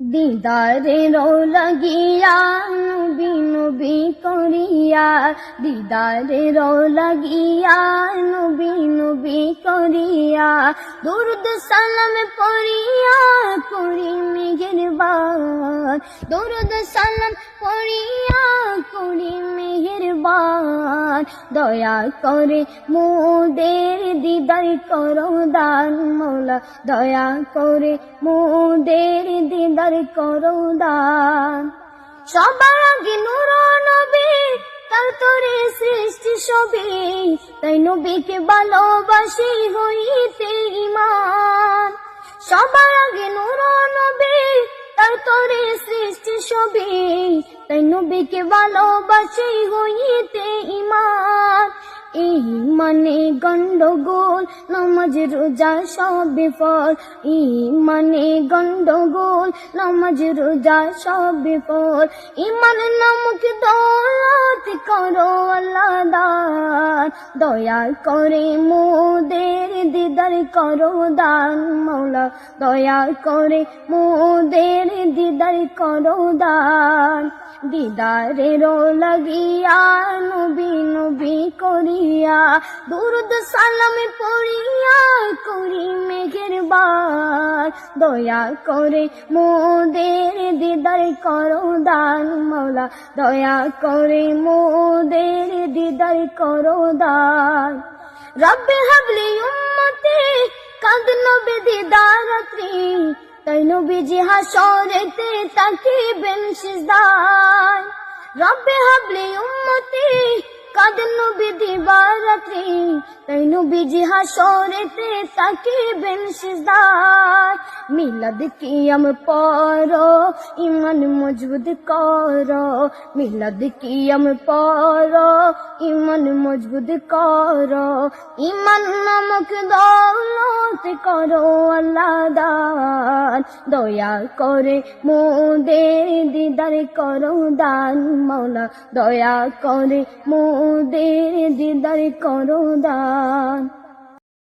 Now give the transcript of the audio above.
দিদারের লাগিয়া বিনুবি নবী করিয়া। দিদারে লাগিয়া বিনুবি নবী করিয়া। দুরুদ সালাম পড়িয়া করি বা দুরুদ সালাম পড়িয়া দয়া করে মোদের দিদার করো দান মৌলা। দয়া করে মোদের দিদার করো দান। সবার আগে নূর নবী, তার তোরে সৃষ্টি সবে তাই নবীকে ভালোবাসি হইতে ইমান সবার আগে নূর তার তোরে সৃষ্টি সবে তাই নবীকে ভালোবাসি ইমান এই মানে গন্ডগোল, নামাজ, রোজা সব বিফল ইমানে মানে গন্ডগোল, নামাজ, রোজা সব বিফল ইমান নামক দৌলত করো আল্লাহ দান দয়া করে মোদের দিদার করো দান মৌলা দয়া করে মোদের দিদার করো দান। দিদারের লাগিয়া নবী নবী করিয়া দুরুদ সালাম পড়িয়া করি মেঘের বার দয়া করে মোদের দিদার করো দান মৌলা দয়া করে মোদের দিদার করো দান। রব্বে হাবলি উম্মতে কাদ নবী দিদার রাত্রি, তাই নবীজি হাসরেতে তাকে বেন সিজদায়। রব্বে হাবলি উম্মতি কাদের নবী দিবারাত্রি, তাই নবীজি হাসরেতে তাকে বেন সিজদায়। মিলাদ কিয়াম পড়ো ইমান মজবুত করো। মিলাদ কিয়াম পড়ো ইমান মজবুত করো। ইমান নামক দৌলত করো আল্লাহ দয়া করে মোদের দিদার করো দান মৌলা দয়া করে মোদের দিদার করো দান।